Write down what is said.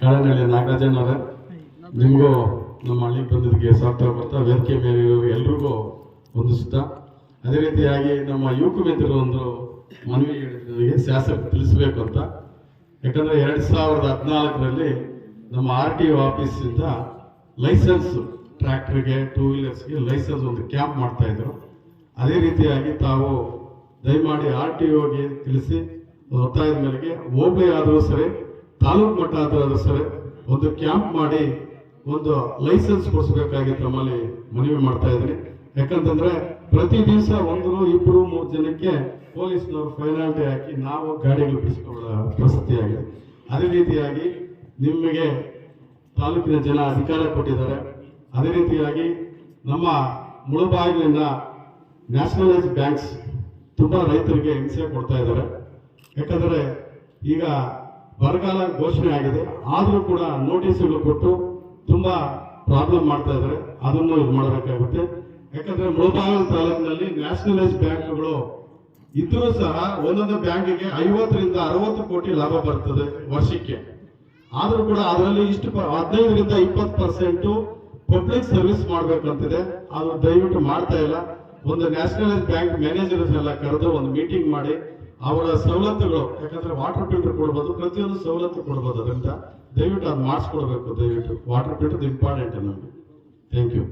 ಕಾಳನಹಳ್ಳಿ ನಾಗರಾಜನವರೇ ನಿಮಗೂ ನಮ್ಮ ಹಳ್ಳಿ ಬಂದಿದ್ದಕ್ಕೆ ಸ್ವಾಗತ ಬರ್ತಾ, ವೇದಿಕೆ ಮೇಲೆ ಎಲ್ರಿಗೂ ವಂದಿಸುತ್ತಾ. ಅದೇ ರೀತಿಯಾಗಿ ನಮ್ಮ ಯುವಕ ಮಿತ್ರರು ಒಂದು ಮನವಿ ಹೇಳಿದ್ದರಿಗೆ ಶಾಸಕ ತಿಳಿಸ್ಬೇಕು ಅಂತ. ಯಾಕಂದರೆ ಎರಡು ಸಾವಿರದ ಹದಿನಾಲ್ಕರಲ್ಲಿ ನಮ್ಮ ಆರ್ ಟಿ ಒ ಆಫೀಸಿಂದ ಲೈಸೆನ್ಸ್ ಟ್ರ್ಯಾಕ್ಟ್ರಿಗೆ ಟೂ ವೀಲರ್ಸ್ಗೆ ಲೈಸೆನ್ಸ್ ಒಂದು ಕ್ಯಾಂಪ್ ಮಾಡ್ತಾಯಿದ್ರು ಅದೇ ರೀತಿಯಾಗಿ ತಾವು ದಯಮಾಡಿ ಆರ್ ಟಿ ಒಗೆ ತಿಳಿಸಿ ಒತ್ತಾಯದ ಮೇರೆಗೆ ಹೋಬಳಿ ಆದರೂ ಸರಿ ತಾಲೂಕು ಮಟ್ಟ ಆದರೂ ಸರಿ ಒಂದು ಕ್ಯಾಂಪ್ ಮಾಡಿ ಒಂದು ಲೈಸೆನ್ಸ್ ಕೊಡಿಸ್ಬೇಕಾಗಿ ತಮ್ಮಲ್ಲಿ ಮನವಿ ಮಾಡ್ತಾ ಇದ್ದೀನಿ. ಯಾಕಂತಂದ್ರೆ ಪ್ರತಿ ದಿವಸ ಒಂದು ಇಬ್ಬರು ಮೂರು ಜನಕ್ಕೆ ಪೊಲೀಸ್ನವರು ಫೈನಾಲ್ಟಿ ಹಾಕಿ ನಾವು ಗಾಡಿಗಳು ಬಿಡಿಸ್ಕೊಳ್ಳೋ ಪರಿಸ್ಥಿತಿ ಆಗಿದೆ. ಅದೇ ರೀತಿಯಾಗಿ ನಿಮಗೆ ತಾಲೂಕಿನ ಜನ ಅಧಿಕಾರ ಕೊಟ್ಟಿದ್ದಾರೆ. ಅದೇ ರೀತಿಯಾಗಿ ನಮ್ಮ ಮುಳಬಾಗಿಲಿನ ನ್ಯಾಷನಲೈಸ್ ಬ್ಯಾಂಕ್ಸ್ ತುಂಬ ರೈತರಿಗೆ ಹಿಂಸೆ ಕೊಡ್ತಾ ಇದ್ದಾರೆ. ಯಾಕಂದರೆ ಈಗ ಬರಗಾಲ ಘೋಷಣೆ ಆಗಿದೆ. ಆದರೂ ಕೂಡ ನೋಟಿಸ್ಗಳು ಕೊಟ್ಟು ತುಂಬಾ ಪ್ರಾಬ್ಲಮ್ ಮಾಡ್ತಾ ಇದ್ದಾರೆ. ಅದನ್ನು ಇದು ಮಾಡಬೇಕಾಗುತ್ತೆ. ಯಾಕಂದ್ರೆ ಮುಳಬಾಗಿಲು ತಾಲೂಕಿನಲ್ಲಿ ನ್ಯಾಷನಲೈಸ್ ಬ್ಯಾಂಕ್ಗಳು ಇದ್ರೂ ಸಹ ಒಂದೊಂದು ಬ್ಯಾಂಕಿಗೆ ಐವತ್ತರಿಂದ ಅರವತ್ತು ಕೋಟಿ ಲಾಭ ಬರ್ತದೆ ವರ್ಷಕ್ಕೆ. ಆದರೂ ಕೂಡ ಅದರಲ್ಲಿ ಇಷ್ಟು ಹದಿನೈದರಿಂದ ಇಪ್ಪತ್ತು ಪರ್ಸೆಂಟ್ ಪಬ್ಲಿಕ್ ಸರ್ವಿಸ್ ಮಾಡಬೇಕಂತಿದೆ. ಅದು ದಯವಿಟ್ಟು ಮಾಡ್ತಾ ಇಲ್ಲ. ಒಂದು ನ್ಯಾಷನಲೈಸ್ ಬ್ಯಾಂಕ್ ಮ್ಯಾನೇಜರ್ಸ್ ಎಲ್ಲ ಕರೆದು ಒಂದು ಮೀಟಿಂಗ್ ಮಾಡಿ ಅವರ ಸವಲತ್ತುಗಳು, ಯಾಕಂದ್ರೆ ವಾಟರ್ ಫಿಲ್ಟರ್ ಕೊಡ್ಬೋದು, ಪ್ರತಿಯೊಂದು ಸವಲತ್ತು ಕೊಡ್ಬೋದು ಅದರಿಂದ ದಯವಿಟ್ಟು ಅದು ಮಾಡಿಸ್ಕೊಡ್ಬೇಕು, ದಯವಿಟ್ಟು. ವಾಟರ್ ಫಿಲ್ಟರ್ ಇಂಪಾರ್ಟೆಂಟ್ ನಮಗೆ. Thank you